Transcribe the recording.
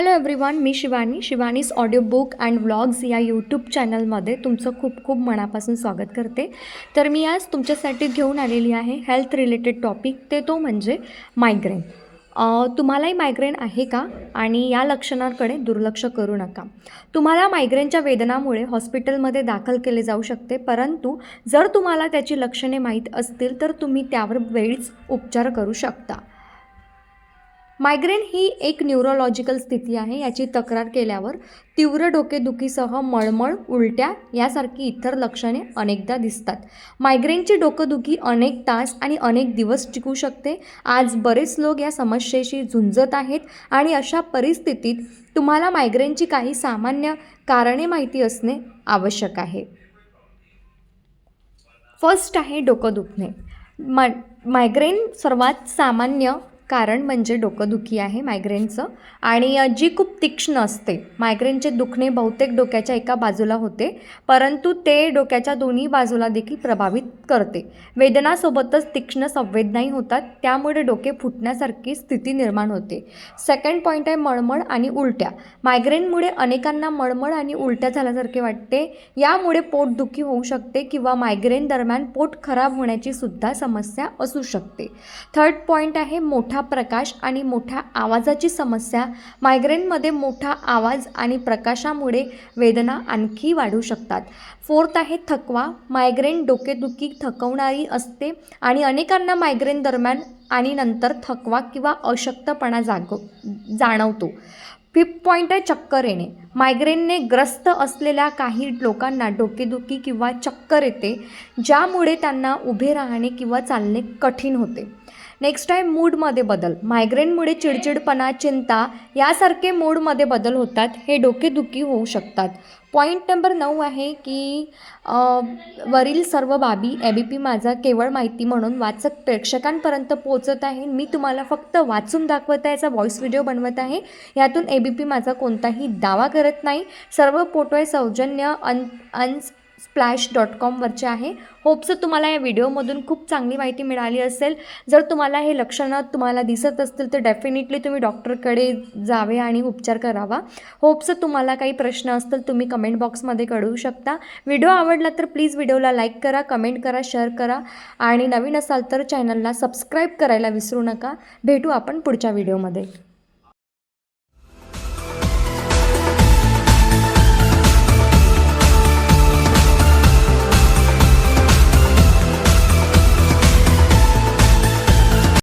Hello everyone me Shivani. Shivani's audio book and vlogs या YouTube चॅनलमध्ये तुमचं खूप खूप मनापासून स्वागत करते. तर मी आज तुमच्यासाठी घेऊन आलेली आहे हेल्थ रिलेटेड टॉपिक ते तो म्हणजे मायग्रेन तुम्हालाही मायग्रेन आहे का? आणि या लक्षणांकडे दुर्लक्ष करू नका. तुम्हाला मायग्रेनच्या वेदनामुळे हॉस्पिटलमध्ये दाखल केले जाऊ शकते परंतु जर तुम्हाला त्याची लक्षणे माहीत असतील तर तुम्ही त्यावर वेळीच उपचार करू शकता. मायग्रेन ही एक न्यूरोलॉजिकल स्थिती आहे. याची तक्रार केल्यावर तीव्र डोकेदुखीसह मळमळ उलट्या यासारखी इतर लक्षणे अनेकदा दिसतात. मायग्रेनची डोकंदुखी अनेक तास आणि अनेक दिवस टिकू शकते. आज बरेच लोक या समस्येशी झुंजत आहेत आणि अशा परिस्थितीत तुम्हाला मायग्रेनची काही सामान्य कारणे माहिती असणे आवश्यक आहे. फर्स्ट आहे डोकं दुखणे. मा मायग्रेन सर्वात सामान्य कारण म्हणजे डोकंदुखी आहे मायग्रेनचं आणि जी खूप तीक्ष्ण असते. मायग्रेनचे दुखणे बहुतेक डोक्याच्या एका बाजूला होते परंतु ते डोक्याच्या दोन्ही बाजूला देखील प्रभावित करते. वेदनासोबतच तीक्ष्ण संवेदनाही होतात त्यामुळे डोके फुटण्यासारखी स्थिती निर्माण होते. सेकंड पॉईंट आहे मळमळ आणि उलट्या. मायग्रेनमुळे अनेकांना मळमळ आणि उलट्या झाल्यासारखे वाटते. यामुळे पोटदुखी होऊ शकते किंवा मायग्रेन दरम्यान पोट खराब होण्याची सुद्धा समस्या असू शकते. थर्ड पॉईंट आहे मोठा प्रकाश आणि मोठ्या आवाजाची समस्या. मायग्रेनमध्ये मोठा आवाज आणि प्रकाशामुळे वेदना आणखी वाढू शकतात. फोर्थ आहे थकवा. मायग्रेन डोकेदुखी थकवणारी असते आणि अनेकांना मायग्रेन दरम्यान आणि नंतर थकवा किंवा अशक्तपणा जागो जाणवतो. फिफ्थ पॉईंट आहे चक्कर येणे. मायग्रेनने ग्रस्त असलेल्या काही लोकांना डोकेदुखी किंवा चक्कर येते ज्यामुळे त्यांना उभे राहणे किंवा चालणे कठीण होते. नेक्स्ट टाईम मूडमध्ये बदल. मायग्रेनमुळे चिडचिडपणा चिंता यासारखे मूडमध्ये बदल होतात. हे डोकेदुखी होऊ शकतात. पॉईंट नंबर नऊ आहे की वरील सर्व बाबी ए बी पी माझा केवळ माहिती म्हणून वाचक प्रेक्षकांपर्यंत पोहोचत आहे. मी तुम्हाला फक्त वाचून दाखवत आहे याचा व्हॉईस व्हिडिओ बनवत आहे. यातून ए बी पी माझा कोणताही दावा करत नाही. सर्व फोटो आहे सौजन्य अन अन्स स्प्लॅश डॉट कॉमवरचे आहे. होप्स तुम्हाला या व्हिडिओमधून खूप चांगली माहिती मिळाली असेल. जर तुम्हाला हे लक्षणं तुम्हाला दिसत असतील तर डेफिनेटली तुम्ही डॉक्टरकडे जावे आणि उपचार करावा. होप्स तुम्हाला काही प्रश्न असतील तुम्ही कमेंट बॉक्समध्ये कळवू शकता. व्हिडिओ आवडला तर प्लीज व्हिडिओला लाईक करा कमेंट करा शेअर करा. आणि नवीन असाल तर चॅनलला सबस्क्राईब करायला विसरू नका. भेटू आपण पुढच्या व्हिडिओमध्ये